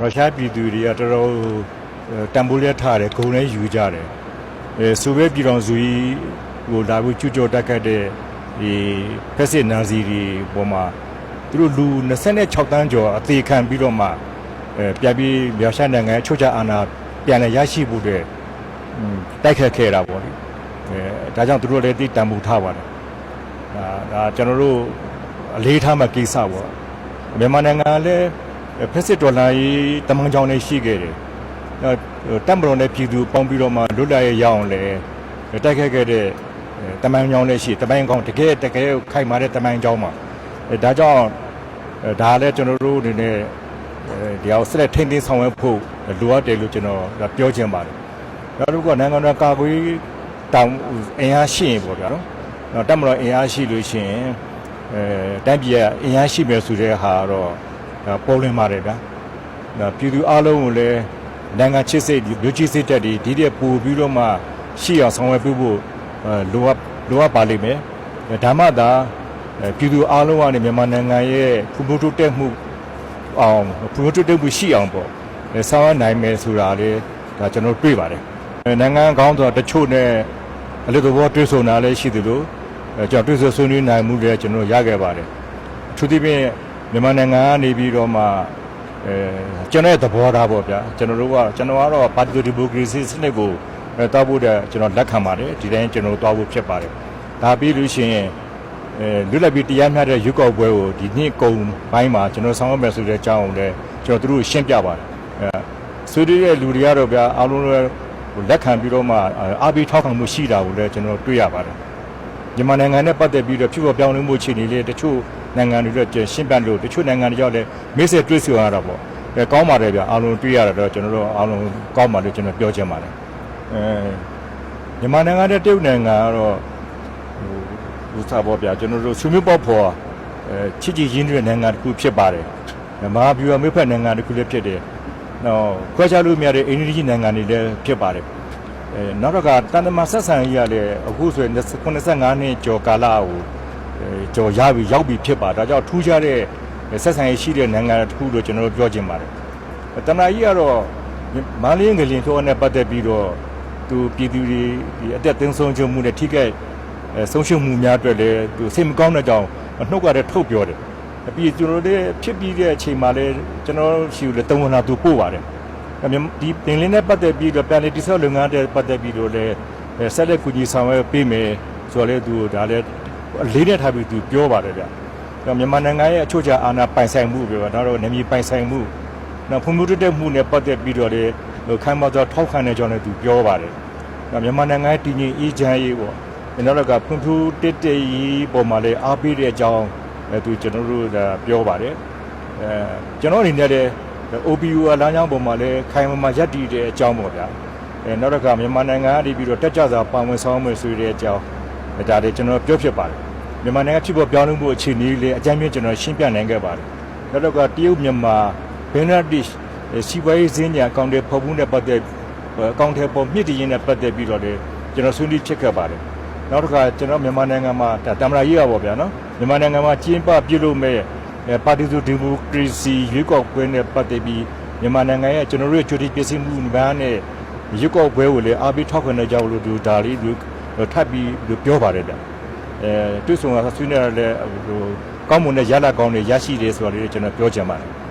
ရုရှားပြည်သူတွေကတော်တော်တန်ဖိုးလက်ထားတယ်ဂုံလည်းယူကြတယ်အဲဆိုဗီယက်ပြည်တော်စုကြီးကိုလာပြီးကျူးကျော်တက်ခတ်တဲ့ဒီဖက်စစ်နာဇီတွေပေါ်မှာသူတို့လူ26တန်းကျော်အသေးခံပြီးတော့မှအဲပြပြီးရုရှားနိုင်ငံရဲ့ချုပ်ချအာဏာပြန်လည်ရရှိဖို့အတွက်တိုက်ခတ်ခဲ့တာပေါ့လေအဲဒါကြောင့်သူတို့လည်းတိတန်ဖိုးထားပါတယ်ဒါဒါကျွန်တော်တို့အလေးထားမှကိစ္စပေါ့မြန်မာနိုင်ငံကလည်း ဖက်စစ်ဒေါ်လာရေးတမန်ကြောင်နေရှိခဲ့တယ်အဲတပ်မတော်နဲ့ပြည်သူပေါင်းပြီးတော့မှလွတ်လပ်ရေးရအောင်လဲတိုက်ခိုက်ခဲ့တဲ့တမန်ကြောင်လည်းရှိတမန်ကောင်တကယ်တကယ်ခိုင်မာတဲ့တမန်ကြောင်မှာအဲဒါကြောင့်အဲဒါလည်းကျွန်တော်တို့အနေနဲ့အဲဒီအောင်ဆက်လက်ထိန်းသိမ်းဆောင်ရွက်ဖို့လိုအပ်တယ်လို့ကျွန်တော်ဒါပြောချင်ပါတယ်နောက်တစ်ခုကနိုင်ငံတော်ကာကွယ်ရေးတောင်အင်အားရှိရင်ပေါ့ဗျာနော်တော့တက်မတော်အင်အားရှိလို့ရှိရင်အဲတိုင်းပြည်ကအင်အားရှိမယ်ဆိုတဲ့ဟာကတော့ဒါ ပေါ်လွင်ပါတယ်ဗျာဒါပြည်သူအလုံးကိုလည်းနိုင်ငံချစ်စိတ်လူကြီးစိတ်တက်ဒီဒီတဲ့ပို့ပြီးတော့မှရှိအောင်ဆောင်ရွက်ပေးဖို့အဲလိုအပ်လိုအပ်ပါလိမ့်မယ်ဒါမှသာအဲပြည်သူအလုံးကနေမြန်မာနိုင်ငံရဲ့ဖွံ့ဖြိုးတိုးတက်မှုအောင်ဖွံ့ဖြိုးတိုးတက်မှုရှိအောင်ပေါ့အဲဆောင်ရွက်နိုင်မယ်ဆိုတာလေဒါကျွန်တော်တွေ့ပါတယ်အဲနိုင်ငံကောင်းဆိုတာတချို့နဲ့အလုပ်သဘောတွေ့ဆုံတာလည်းရှိသလိုအဲကျွန်တော်တွေ့ဆုံဆွေးနွေးနိုင်မှုလည်းကျွန်တော်ရခဲ့ပါတယ်အထူးသဖြင့် မြန်မာနိုင်ငံကနေပြီးတော့မှအဲကျွန်တော်ရဲ့သဘောထားပေါ့ဗျာကျွန်တော်တို့ကကျွန်တော်ကတော့ပါတီဒီမိုကရေစီစနစ်ကိုအဲတောက်ဖို့တဲ့ကျွန်တော်လက်ခံပါတယ်ဒီတိုင်းကျွန်တော်တောက်ဖို့ဖြစ်ပါတယ်ဒါပြီးလို့ရှိရင်အဲလွတ်လပ်ပြီးတရားမျှတဲ့ရွက်ကောက်ပွဲကိုဒီနှစ်ကုံပိုင်းမှာကျွန်တော်ဆောင်ရွက်မယ်ဆိုတဲ့အကြောင်းကိုလည်းကျွန်တော်တို့ရှင်းပြပါတယ်အဲဆွေးနွေးတဲ့လူတွေကတော့ဗျာအားလုံးလည်းဟိုလက်ခံပြီးတော့မှအာဘီထောက်ခံမှုရှိတာကိုလည်းကျွန်တော်တွေ့ရပါတယ်မြန်မာနိုင်ငံနဲ့ပတ်သက်ပြီးတော့ဖြစ်ပေါ်ပြောင်းလဲမှုအခြေအနေလေးတချို့ နိုင်ငံတွေတော့ရှင်းပြလို့တချို့နိုင်ငံတွေကြောင့်လည်းမေ့ဆက်တွေ့ဆုံရတာပေါ့အဲကောင်းပါတယ်ဗျအားလုံးတွေ့ရတာတော့ကျွန်တော်တို့အားလုံးကောင်းပါလို့ကျွန်တော်ပြောချင်ပါတယ်အဲမြန်မာနိုင်ငံနဲ့တရုတ်နိုင်ငံကတော့ဟိုဟိုစားပေါ့ဗျာကျွန်တော်တို့ဆွေးနွေးပေါ့ဖော်အဲချစ်ကြည်ရင်းတဲ့နိုင်ငံတစ်ခုဖြစ်ပါတယ်မဟာဗျူဟာမိတ်ဖက်နိုင်ငံတစ်ခုလည်းဖြစ်တယ်နော်ခွဲခြားလို့မရတဲ့အိန္ဒိယနိုင်ငံတွေလည်းဖြစ်ပါတယ်အဲနောက်တော့ကတန်တမာဆက်ဆံရေးရလည်းအခုဆိုရင်85နှစ်ကျော်ကာလကို အဲကျော်ရပြီရောက်ပြီဖြစ်ပါဒါကြောင့်ထူးခြားတဲ့ဆက်ဆံရေးရှိတဲ့နိုင်ငံတစ်ခုလို့ကျွန်တော်တို့ပြောချင်ပါတယ်တမန်ကြီးကတော့မန္တလေးငလင်ထိုးနဲ့ပတ်သက်ပြီးတော့သူပြည်သူတွေဒီအသက်သင်းဆုံးချုပ်မှုနဲ့ထိခိုက်အဲဆုံးရှုံးမှုများအတွက်လည်းသူစိတ်မကောင်းတဲ့ကြောင့်နှုတ်ကလည်းထုတ်ပြောတယ်အပြီးကျွန်တော်တို့ဖြစ်ပြီးတဲ့အချိန်မှာလည်းကျွန်တော်ရှိလို့တုံးဝင်လာသူပို့ပါတယ်အမြဒီပင်လင်းနဲ့ပတ်သက်ပြီးတော့ပြန်လေတိဆောက်လုပ်ငန်းတဲ့ပတ်သက်ပြီးတော့လည်းအဲဆက်လက်ကူညီဆောင်ရွက်ပေးမယ်ဆိုတော့လေသူဒါလည်း အလေးနဲ့ထားပြီးသူပြောပါတယ်ဗျ။တော့မြန်မာနိုင်ငံရဲ့အချို့ချအာဏာပိုင်ဆိုင်မှုပြောတော့တော့နေမြေပိုင်ဆိုင်မှုနောက်ဖွံ့ဖြိုးတိုးတက်မှုနဲ့ပတ်သက်ပြီးတော့လေဟိုခိုင်မာသောထောက်ခံတဲ့ကြောင့်လည်းသူပြောပါတယ်။တော့မြန်မာနိုင်ငံရဲ့တည်ငြိမ်အေးချမ်းရေးပေါ့။နောက်တော့ကဖွံ့ဖြိုးတိုးတက်ရေးပေါ်မှာလည်းအားပေးတဲ့အကြောင်းအဲသူကျွန်တော်တို့ဒါပြောပါတယ်အဲကျွန်တော်အနေနဲ့လည်း OPU အလမ်းကြောင်းပေါ်မှာလည်းခိုင်မာမာရပ်တည်တဲ့အကြောင်းပေါ့ဗျာအဲနောက်တစ်ခါမြန်မာနိုင်ငံကနေပြီးတော့တက်ကြစွာပါဝင်ဆောင်ရွက်မယ်ဆိုတဲ့အကြောင်းအဲ ဒါလည်းကျွန်တော်ပြောဖြစ်ပါတယ်မြန်မာနိုင်ငံဖြစ်ပေါ်ပြောင်းလဲမှုအခြေအနေလေးအကြမ်းဖျင်းကျွန်တော်ရှင်းပြနိုင်ခဲ့ပါတယ်နောက်တစ်ခါတရုတ်မြန်မာဘင်္ဂလားဒေ့ရှ်စီးပွားရေးစင်းညာအကောင့်တွေဖော်မှုနဲ့ပတ်သက်အကောင့်တွေပေါ်မြင့်တည်ရင်းနဲ့ပတ်သက်ပြီးတော့လည်းကျွန်တော်ဆွေးနွေးဖြစ်ခဲ့ပါတယ်နောက်တစ်ခါကျွန်တော်မြန်မာနိုင်ငံမှာဒါတမရာရေးရပါဗျာနော်မြန်မာနိုင်ငံမှာကျင်းပပြုလုပ်မဲ့အဲပါတီစုဒီမိုကရေစီရွေးကောက်ပွဲနဲ့ပတ်သက်ပြီးမြန်မာနိုင်ငံရဲ့ကျွန်တော်တို့ရဲ့ကြိုတင်ပြင်ဆင်မှုဗန်းနဲ့ရွေးကောက်ပွဲကိုလည်းအားပေးထောက်ခံတဲ့ကြောင့်လို့ဒီဒါလေးဒီ ထပ်ပြီးပြောပါတယ်ဗျအဲတွေ့ဆုံတာဆွေးနွေးရတဲ့ဟိုကောင်းမွန်တဲ့ရလဒ်ကောင်းတွေရရှိတယ်ဆိုတာလေးကျွန်တော်ပြောချင်ပါတယ်